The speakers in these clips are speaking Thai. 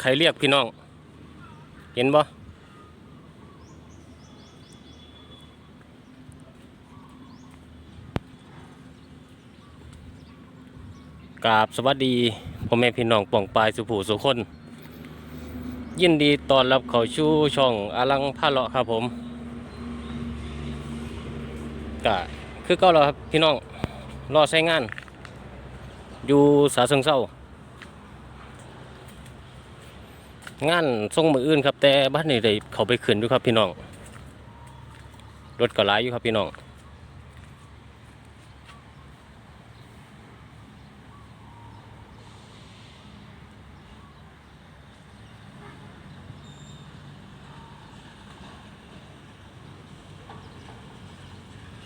ใครเรียกพี่น้อง เห็นบ่กราบสวัสดีพ่อแม่พี่น้องป่องปลายสุผูสุคน ยินดีต้อนรับเข้าชูช่องอลังพาเลาะครับผมกะคือเก็แล้วครับพี่น้องรอใช้งาน อยู่สาเชิงเศร้า งานทรงมืออื่นครับ แต่บ้านนี่ได้เขาไปขึ้นอยู่ครับพี่น้อง รถก็หลายอยู่ครับพี่น้อง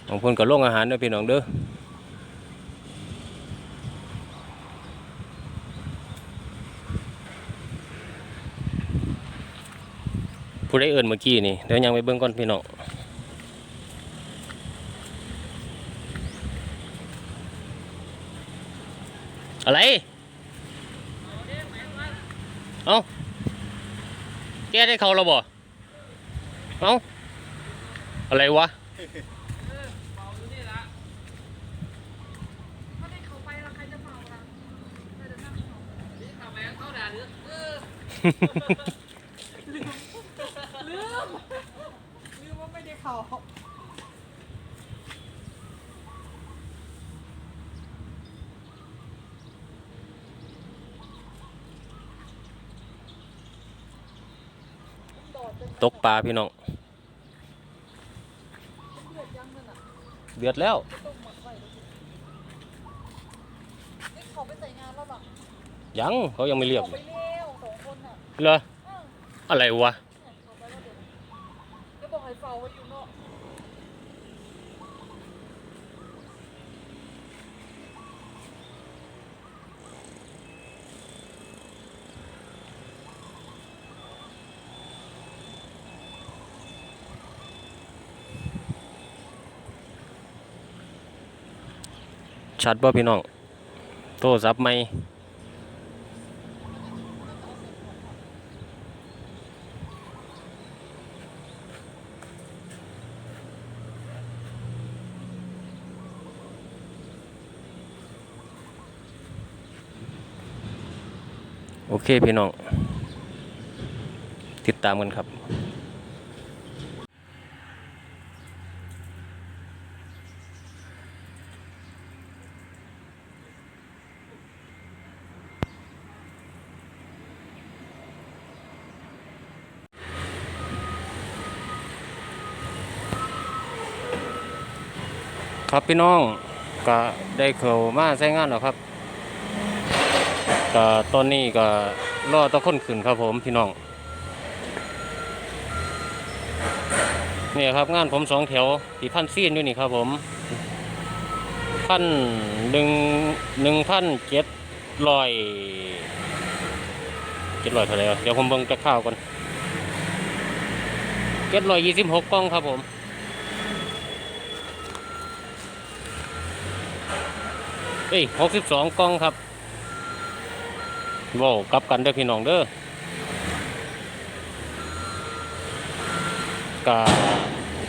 ของเพิ่นก็ลงอาหารด้อพี่น้องเด้อ ผู้ได้เอินเมื่อกี้นี่เดี๋ยวยังไปเบิ่งก่อนพี่น้องอะไร เอ้าแกได้เขาแล้วบ่เอ้าอะไรวะถ้าได้เมว่าไม่ได้เขาตกปลาพี่น้อง เดือดยังมันอะเดือดแล้วต้มหมดไว้นี่เขาไปใส่งานแล้วแบบยังเขายังไม่เรียกเขาไปเร็วสองคนอะเหรออ้าวอะไรวะเนี่ยเขาไปแล้วเดี๋ยวก็บอกให้เฝ้าไว้อยู่ ชัดป่ะพี่น้อง โทรศัพท์ไหมโอเคพี่น้อง ติดตามกันครับ ครับพี่น้องก็ได้เข้ามาใช้งานแล้วครับก็ตอนนี้ก็รอตะคนขึ้นครับผมพี่น้องนี่ครับงานผมสองแถวที่พันซีนอยู่นี่ครับผมพันหนึ่งหนึ่งพันเจ็ดร้อยเจ็ดร้อยเท่าไหร่วะเดี๋ยวผมเบิ่งจะข้าวก่อนเจ็ดร้อยยี่สิบหกกล้องครับผม อ้ยหกสิบสองกล่องครับว้กลับกันเด้อพี่น้องเด้อกะ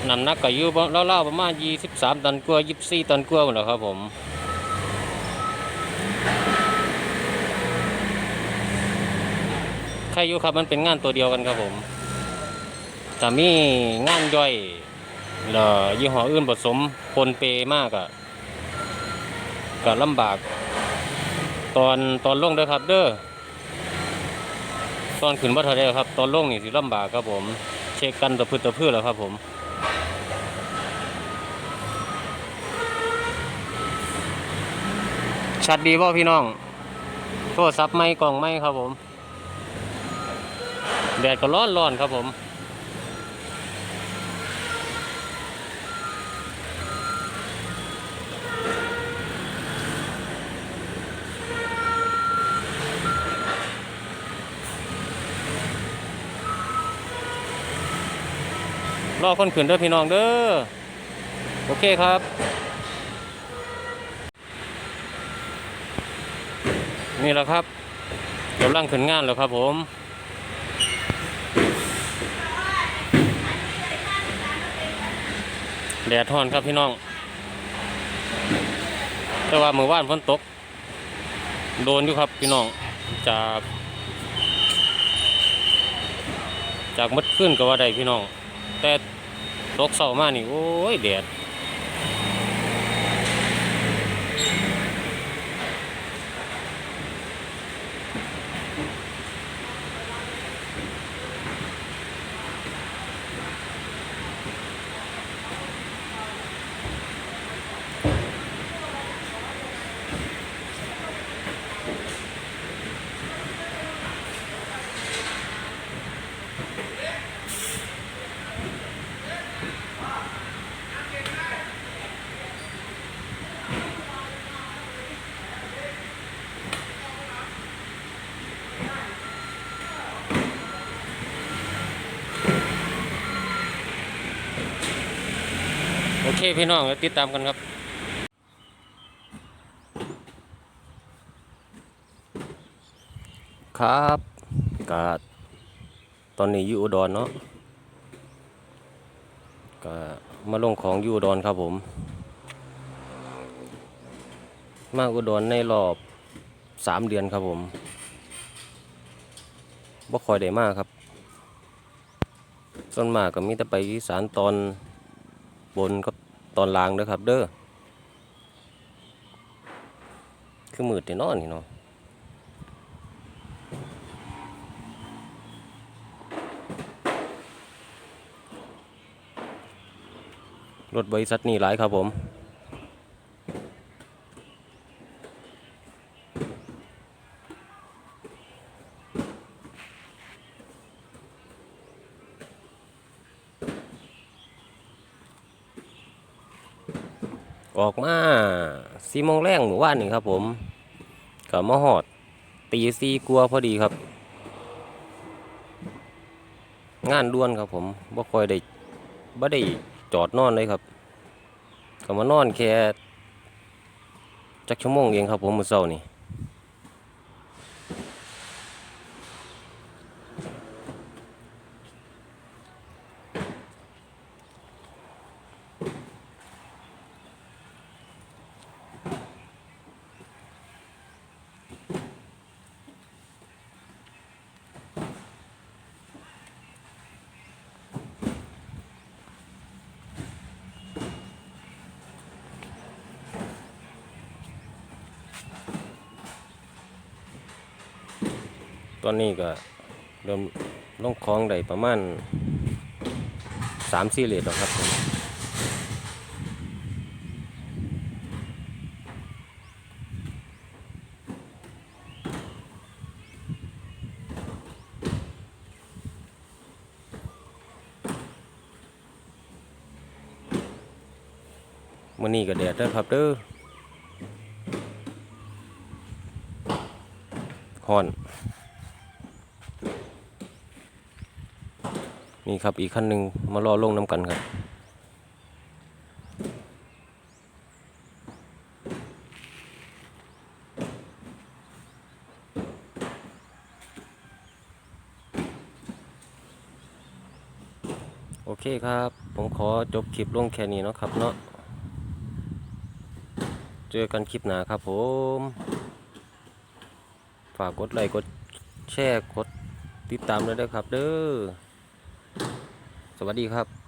น้ำหนักก็อยู่เล่าๆประมาณยี่สิบสามตันกว่ายี่สิบสี่ตันกว่าหมดแล้วครับผมใครอยู่ครับมันเป็นงานตัวเดียวกันครับผมแต่มีงานย่อยแล้วยี่ห้ออื่นผสมปนเปมากอะ ก็ลำบาก ตอนตอนลงเด้อครับ เด้อตอนขึ้นบ่เท่าไดครับ ตอนลงนี่สิลำบากครับผม เช็คกันตะพื้นตะพื้นแล้วครับผมชัดดีบ่พี่น้อง โทรศัพท์ไม่กล่องไม่ครับผม แดดก็ร้อนร้อนครับผม รอคนขืนเด้อพี่น้องเด้อโอเคครับ นี่แหละครับกำลังขึ้นงานแล้วครับผมแดดทอนครับพี่น้อง แต่ว่าเมื่อวานฝนตก โดนอยู่ครับพี่น้องจาก จากมดขึ้นก็ว่าได้พี่น้อง แต่ ตกเสามานี่โอ้ยแดด เคพี่น้องแล้วติดตามกันครับครับกาตอนนี้อยู่อุดรเนาะก็มาลงของอยู่อุดรครับผม มาอุดรในรอบสามเดือนครับผมบ่คอยได้มากครับส่วนมากก็มีแต่ไปสานตอนบนกับ ตอนล้างเด้อครับ เด้อคือมืดแต่นอนนี่เนาะรถบริษัทนี่หลายครับผม ออกมาสี่โมงแรงหมู่บ้านนี่ครับผมกับมาหอด ตีซีกลัวพอดีครับ งานด่วนครับผมบ่ค่อยได้บ่ได้จอดนอนเลยครับก็มานอนแค่จักชั่วโมงเองครับผมมื้อเช้านี่ ตอนนี้ก็เริ่มลงคลองได้ประมาณ3-4เลทแล้วครับผมมื้อนี้ก็แดดเด้อครับเด้อฮอน นี่ครับอีกขั้นหนึ่งมารอลงน้ำกันครับโอเคครับ ผมขอจบคลิปลงแค่นี้เนาะครับเนาะ เจอกันคลิปหน้าครับผม ฝากกดไลค์กดแชร์กดติดตามด้วยนะครับเด้อ สวัสดีครับ